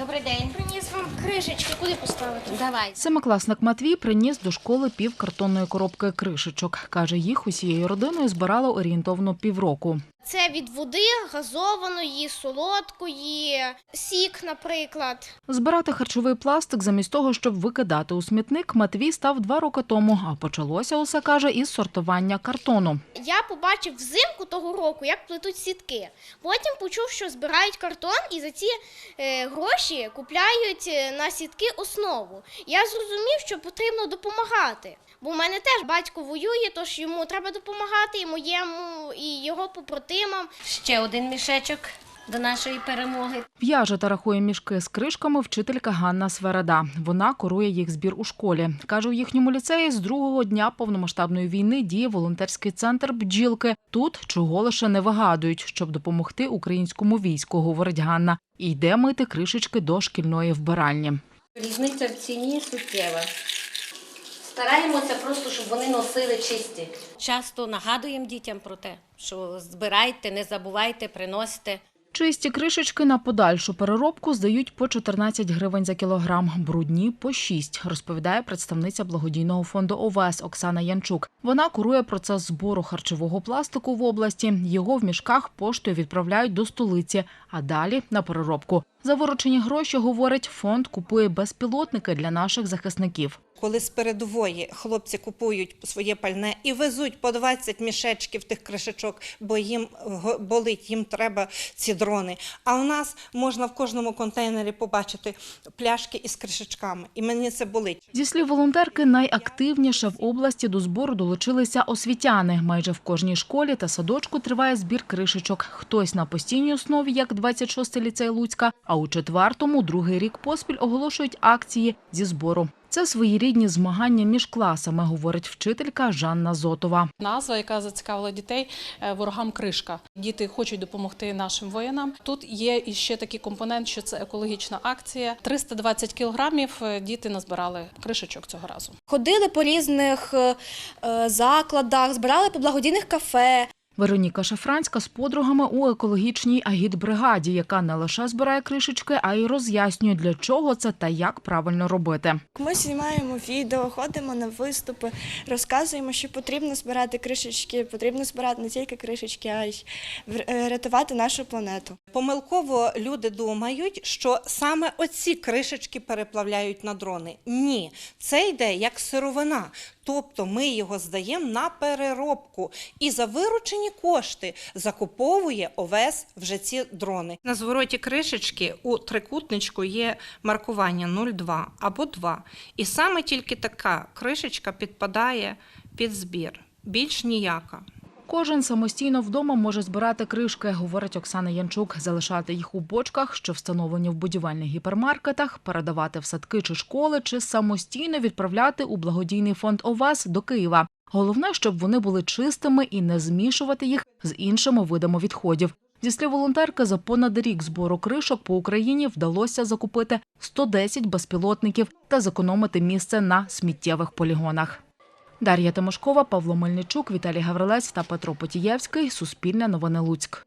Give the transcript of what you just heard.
Добрий день. Приніс вам кришечки, куди поставити? Давай. Семикласник Матвій приніс до школи пів картонної коробки кришечок. Каже, їх усією родиною збирали орієнтовно півроку. Це від води газованої, солодкої, сік, наприклад. Збирати харчовий пластик замість того, щоб викидати у смітник, Матвій став два роки тому. А почалося усе каже із сортування картону. Я побачив взимку того року, як плетуть сітки. Потім почув, що збирають картон і за ці е, гроші купляють е, на сітки основу. Я зрозумів, що потрібно допомагати. Бо в мене теж батько воює, тож йому треба допомагати і моєму, і його побратимам. Ще один мішечок до нашої перемоги. В'яже та рахує мішки з кришками вчителька Ганна Свереда. Вона курує їх збір у школі. Каже, у їхньому ліцеї з другого дня повномасштабної війни діє волонтерський центр бджілки. Тут чого лише не вигадують, щоб допомогти українському війську, говорить Ганна. І йде мити кришечки до шкільної вбиральні. Різниця в ціні суттєва. Стараємося просто, щоб вони носили чисті. Часто нагадуємо дітям про те, що збирайте, не забувайте, приносите. Чисті кришечки на подальшу переробку здають по 14 гривень за кілограм, брудні по 6, розповідає представниця благодійного фонду ОВС Оксана Янчук. Вона курує процес збору харчового пластику в області. Його в мішках поштою відправляють до столиці, а далі на переробку. За виручені гроші, говорить, фонд купує безпілотники для наших захисників. Коли з передової хлопці купують своє пальне і везуть по 20 мішечків тих кришечок, бо їм болить, їм треба ці дрони. А у нас можна в кожному контейнері побачити пляшки із кришечками. І мені це болить. Зі слів волонтерки, найактивніше в області до збору долучилися освітяни. Майже в кожній школі та садочку триває збір кришечок. Хтось на постійній основі, як 26-й ліцей Луцька, а у четвертому другий рік поспіль оголошують акції зі збору. Це своєрідні змагання між класами, говорить вчителька Жанна Зотова. Назва, яка зацікавила дітей е, ворогам кришка. Діти хочуть допомогти нашим воїнам. Тут є іще такий компонент, що це екологічна акція. 320 кілограмів е, діти назбирали кришечок цього разу. Ходили по різних е, закладах, збирали по благодійних кафе. Вероніка Шафранська з подругами у екологічній агітбригаді, яка не лише збирає кришечки, а й роз'яснює, для чого це та як правильно робити. Ми знімаємо відео, ходимо на виступи, розказуємо, що потрібно збирати кришечки, потрібно збирати не тільки кришечки, а й е, рятувати нашу планету. Помилково люди думають, що саме оці кришечки переплавляють на дрони. Ні, це йде як сировина. Тобто ми його здаємо на переробку і за виручені кошти закуповує ОВС вже ці дрони. На звороті кришечки у трикутничку є маркування 0,2 або 2. І саме тільки така кришечка підпадає під збір. Більш ніяка. Кожен самостійно вдома може збирати кришки, говорить Оксана Янчук, залишати їх у бочках, що встановлені в будівельних гіпермаркетах, передавати в садки чи школи, чи самостійно відправляти у благодійний фонд ОВАС до Києва. Головне, щоб вони були чистими і не змішувати їх з іншими видами відходів. Зі слів волонтерки, за понад рік збору кришок по Україні вдалося закупити 110 безпілотників та зекономити місце на сміттєвих полігонах. Дар'я Тимошкова, Павло Мельничук, Віталій Гаврилець та Петро Потієвський. Суспільне новини Луцьк.